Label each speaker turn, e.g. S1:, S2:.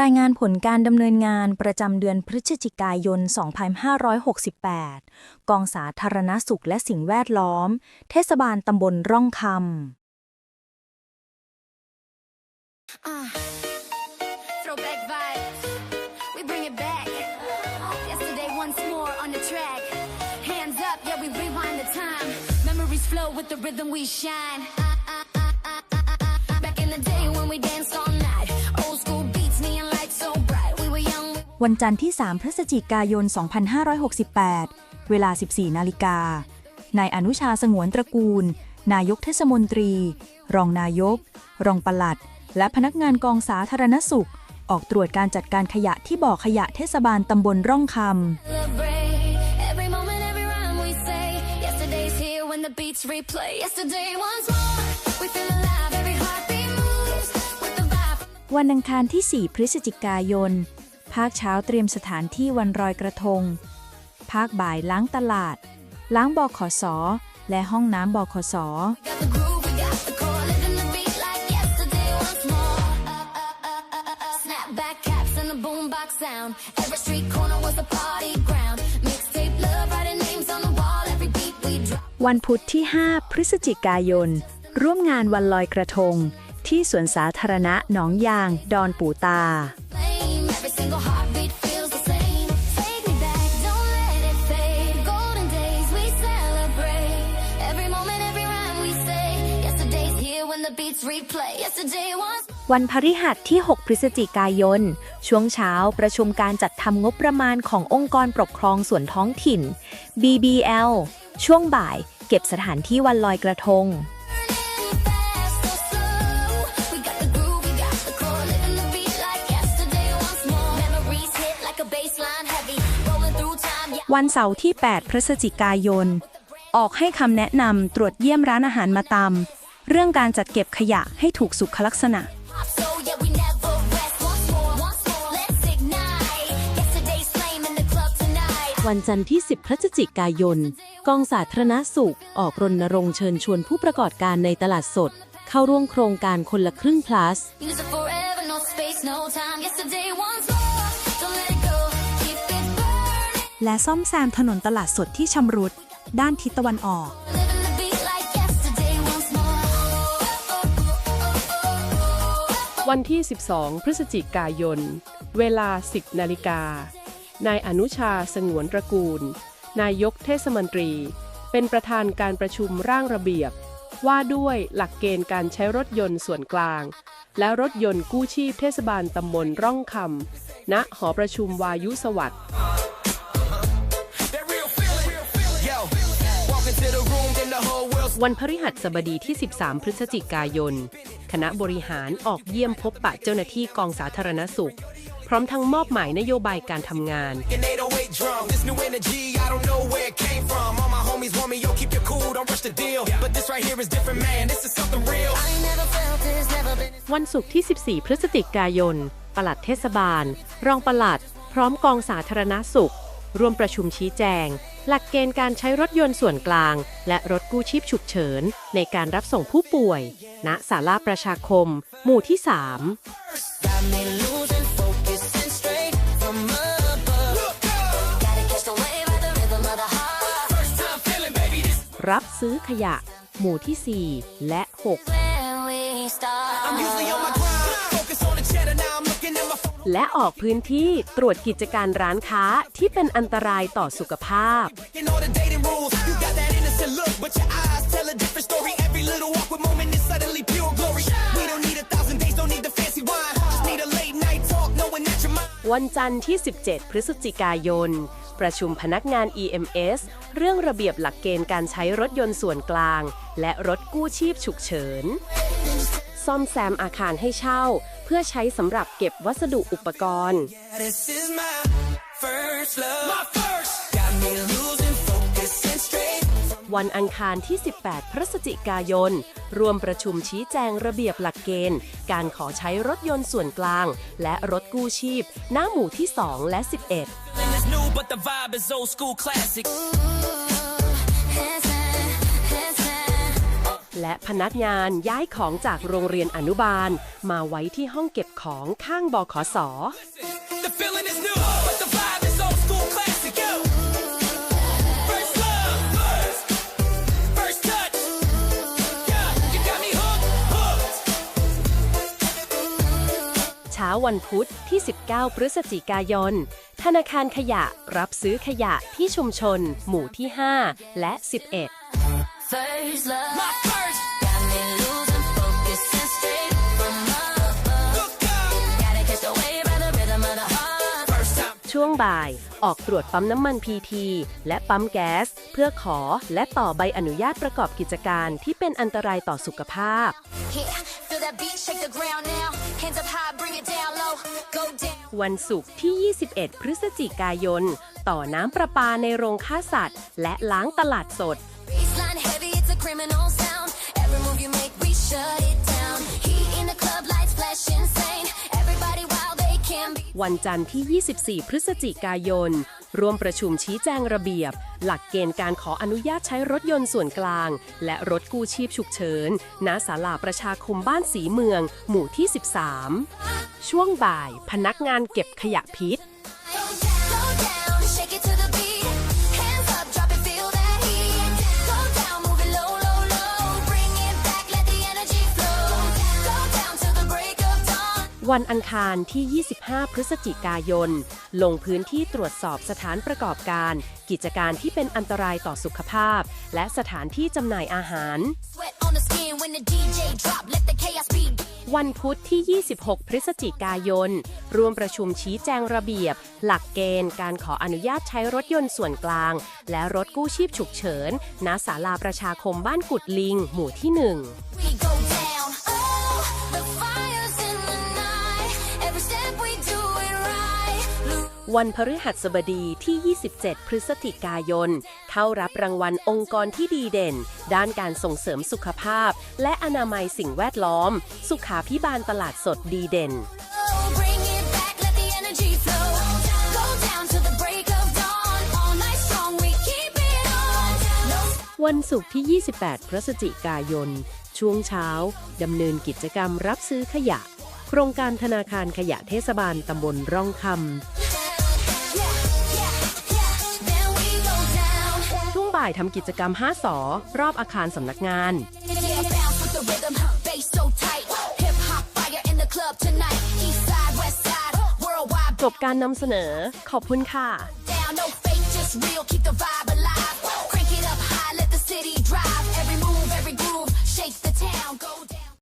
S1: รายงานผลการดำเนินงานประจำเดือนพฤศจิกายน 2568 กองสาธารณสุขและสิ่งแวดล้อม เทศบาลตำบลร่องคำ
S2: Uh, throwback vibes. We bring it back. Yesterday, once more on the track. Hands up, yeah, we rewind the time. Memories flow with the rhythm we shine. Uh, uh, uh, uh, uh, uh. Back in the day when we danced all night.
S1: วันจันทร์ที่ 3 พฤศจิกายน 2568 เวลา 14 นาฬิกา นายอนุชาสงวนตระกูล นายกเทศมนตรี รองนายก รองปลัด และพนักงานกองสาธารณสุข ออกตรวจการจัดการขยะที่บ่อขยะเทศบาลตำบลร่องคำ
S2: Celebrate every moment, every rhyme we say. Yesterday's here when the beats replay. Yesterday, once more. We feel alive, every heartbeat moves with the vibe.
S1: วันอังคารที่ 4 พฤศจิกายน ภาคเช้าเตรียมสถานที่วันรอยกระทง ภาคบ่ายล้างตลาด ล้างบอขอสอและห้องน้ำบอขอสอวันพุธที่ 5 พฤศจิกายน ร่วมงานวันลอยกระทง ที่สวนสาธารณะหนองยาง ดอนปู่ตา วันพฤหัสที่ 6 พฤศจิกายน ช่วงเช้าประชุมการจัดทำงบประมาณขององค์กรปกครองส่วนท้องถิ่น BBL ช่วงบ่ายเก็บสถานที่วันลอยกระทง
S2: Burning fast, so slow. We got the groove, we got the core, living the beat like yesterday once more. Memories hit like a baseline heavy, rolling through time. Yeah.
S1: วันเสาร์ที่ 8 พฤศจิกายน ออกให้คำแนะนำตรวจเยี่ยมร้านอาหารมาตาม เรื่องการจัดเก็บขยะให้ถูกสุขลักษณะ
S2: So yeah, we never rest. Once more, once more, let's ignite. Yesterday's flame in the club tonight.
S3: วันจันทร์ที่ 10 พฤศจิกายน กองสาธารณสุข ออกรณรงค์เชิญชวนผู้ประกอบการในตลาดสด เข้าร่วมโครงการคนละครึ่ง plus
S2: Music forever, no space, no time. Yesterday once more, don't let it go. Keep it burning.
S1: และซ่อมแซมถนนตลาดสดที่ชำรุด ด้านทิศตะวันออก
S4: วันที่ 12 พฤศจิกายน เวลา 10 นาฬิกา นายอนุชาสงวนตระกูล นายกเทศมนตรี เป็นประธานการประชุมร่างระเบียบ ว่าด้วยหลักเกณฑ์การใช้รถยนต์ส่วนกลาง และรถยนต์กู้ชีพเทศบาลตำบลร่องคำณหอประชุมวายุสวัสดิ์ วันพฤหัสบดีที่ 13 พฤศจิกายน คณะบริหารออกเยี่ยมพบปะเจ้าหน้าที่กองสาธารณสุข พร้อมทั้งมอบหมายนโยบายการทำงาน วันศุกร์ที่ 14 พฤศจิกายน ปลัดเทศบาล รองปลัด พร้อมกองสาธารณสุข ร่วมประชุมชี้แจง หลักเกณฑ์การใช้รถยนต์ส่วนกลาง และรถกู้ชีพฉุกเฉิน ในการรับส่งผู้ป่วย ณศาลาประชาคม หมู่ที่ 3รับซื้อขยะ หมู่ที่ 4 และ 6 และออกพื้นที่ตรวจกิจการร้านค้าที่เป็นอันตรายต่อสุขภาพ
S5: You know the dating rules. You got that innocent look, but your eyes tell a different story. Every little awkward moment is suddenly pure glory. We don't need a thousand days, don't need the fancy wine. Just need a late night talk, knowing that you're mine.
S4: วันจันทร์ที่ 17 พฤศจิกายน ประชุมพนักงาน EMS เรื่องระเบียบหลักเกณฑ์การใช้รถยนต์ส่วนกลาง และรถกู้ชีพฉุกเฉิน ซ่อมแซมอาคารให้เช่า เพื่อใช้สำหรับเก็บวัสดุอุปกรณ์
S5: This is my first love. My first. Got me losing focus and straight.
S4: วันอังคารที่ 18 พฤศจิกายน รวมประชุมชี้แจงระเบียบหลักเกณฑ์ การขอใช้รถยนต์ส่วนกลาง และรถกู้ชีพ หน้าหมู่ที่ 2 และ 11 และพนักงานย้ายของจากโรงเรียนอนุบาล มาไว้ที่ห้องเก็บของข้างบขส
S5: The feeling is new, but the vibe is old school classic. Yo. First love, first, first touch. Yeah, you got me hooked, hooked.
S4: เช้าวันพุธที่ 19 พฤศจิกายน ธนาคารขยะรับซื้อขยะที่ชุมชน หมู่ที่ 5 และ 11
S6: First love
S5: My
S4: วงบ่าย ออกตรวจปั๊มน้ำมันพีทีและปั๊มแก๊ส เพื่อขอและต่อใบอนุญาตประกอบกิจการที่เป็นอันตรายต่อสุขภาพ
S2: Yeah, feel that beat, shake the ground now. Hands up high, bring it down low. Go down.
S4: วันศุกร์ที่ 21 พฤศจิกายน ต่อน้ำประปาในโรงฆ่าสัตว์ และล้างตลาดสด
S2: Baseline heavy, it's a criminal sound. Every move you make, we shut it
S4: วันจันทร์ที่ 24 พฤศจิกายน ร่วมประชุมชี้แจงระเบียบ หลักเกณฑ์การขออนุญาตใช้รถยนต์ส่วนกลาง และรถกู้ชีพฉุกเฉิน ณ ศาลาประชาคมบ้านสีเมือง หมู่ที่ 13 ช่วงบ่าย พนักงานเก็บขยะพิษ วันอังคารที่ 25 พฤศจิกายน ลงพื้นที่ตรวจสอบสถานประกอบการ กิจการที่เป็นอันตรายต่อสุขภาพ และสถานที่จำหน่ายอาหาร
S2: Sweat on the skin when the DJ drop, let the chaos begin.
S4: วันพุธที่ 26 พฤศจิกายนรวมประชุมชี้แจงระเบียบ หลักเกณฑ์การขออนุญาตใช้รถยนต์ส่วนกลาง และรถกู้ชีพฉุกเฉินณศาลาประชาคมบ้านกุดลิง หมู่ที่ 1 วันพฤหัสบดีที่ 27 พฤศจิกายน เข้ารับรางวัลองค์กรที่ดีเด่น ด้านการส่งเสริมสุขภาพ และอนามัยสิ่งแวดล้อม สุขาพิบาลตลาดสดดีเด่น วันศุกร์ที่ 28 พฤศจิกายน ช่วงเช้า ดำเนินกิจกรรมรับซื้อขยะ โครงการธนาคารขยะเทศบาลตำบลร่องค
S2: Yeah, ่า
S4: ยทำกิจกรรม 5สอรอบอาคารสำนักงาน จบการนำเสนอ ขอบคุณค่ะ